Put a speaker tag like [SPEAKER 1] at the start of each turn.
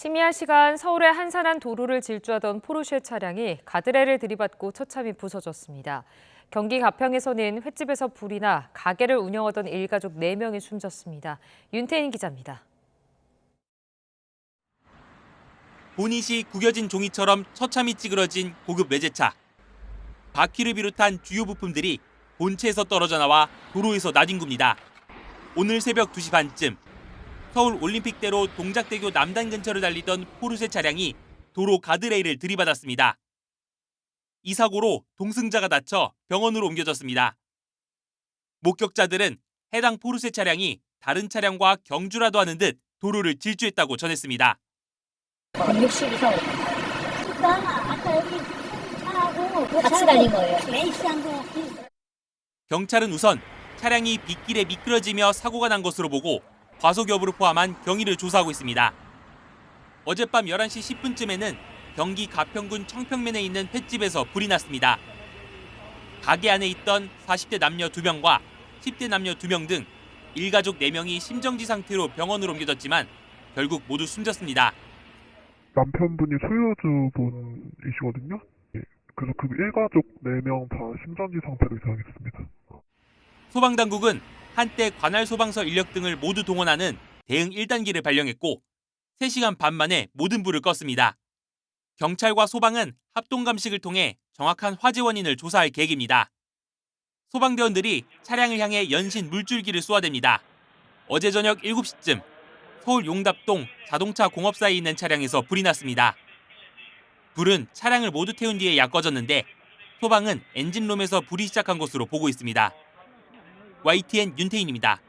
[SPEAKER 1] 심야 시간 서울의 한산한 도로를 질주하던 포르쉐 차량이 가드레일을 들이받고 처참히 부서졌습니다. 경기 가평에서는 횟집에서 불이 나 가게를 운영하던 일가족 4명이 숨졌습니다. 윤태인 기자입니다.
[SPEAKER 2] 보닛이 구겨진 종이처럼 처참히 찌그러진 고급 외제차. 바퀴를 비롯한 주요 부품들이 본체에서 떨어져 나와 도로에서 나뒹굽니다. 오늘 새벽 2시 반쯤 서울 올림픽대로 동작대교 남단 근처를 달리던 포르쉐 차량이 도로 가드레일을 들이받았습니다. 이 사고로 동승자가 다쳐 병원으로 옮겨졌습니다. 목격자들은 해당 포르쉐 차량이 다른 차량과 경주라도 하는 듯 도로를 질주했다고 전했습니다.
[SPEAKER 3] 160 이상
[SPEAKER 4] 아까 아까 여기 차하고
[SPEAKER 3] 같이 달린 거예요.
[SPEAKER 4] 레이스한 거
[SPEAKER 2] 경찰은 우선 차량이 빗길에 미끄러지며 사고가 난 것으로 보고 과속 여부를 포함한 경위를 조사하고 있습니다. 어젯밤 11시 10분쯤에는 경기 가평군 청평면에 있는 횟집에서 불이 났습니다. 가게 안에 있던 40대 남녀 2명과 10대 남녀 2명 등 일가족 4명이 심정지 상태로 병원으로 옮겨졌지만 결국 모두 숨졌습니다.
[SPEAKER 5] 남편분이 소유주분이시거든요. 예, 그래서 그 일가족 4명 다 심전지 상태로 이상했습니다.
[SPEAKER 2] 소방당국은 한때 관할 소방서 인력 등을 모두 동원하는 대응 1단계를 발령했고 3시간 반 만에 모든 불을 껐습니다. 경찰과 소방은 합동 감식을 통해 정확한 화재 원인을 조사할 계획입니다. 소방대원들이 차량을 향해 연신 물줄기를 쏘아댑니다. 어제 저녁 7시쯤 서울 용답동 자동차 공업사에 있는 차량에서 불이 났습니다. 불은 차량을 모두 태운 뒤에 약 꺼졌는데 소방은 엔진룸에서 불이 시작한 것으로 보고 있습니다. YTN 윤태인입니다.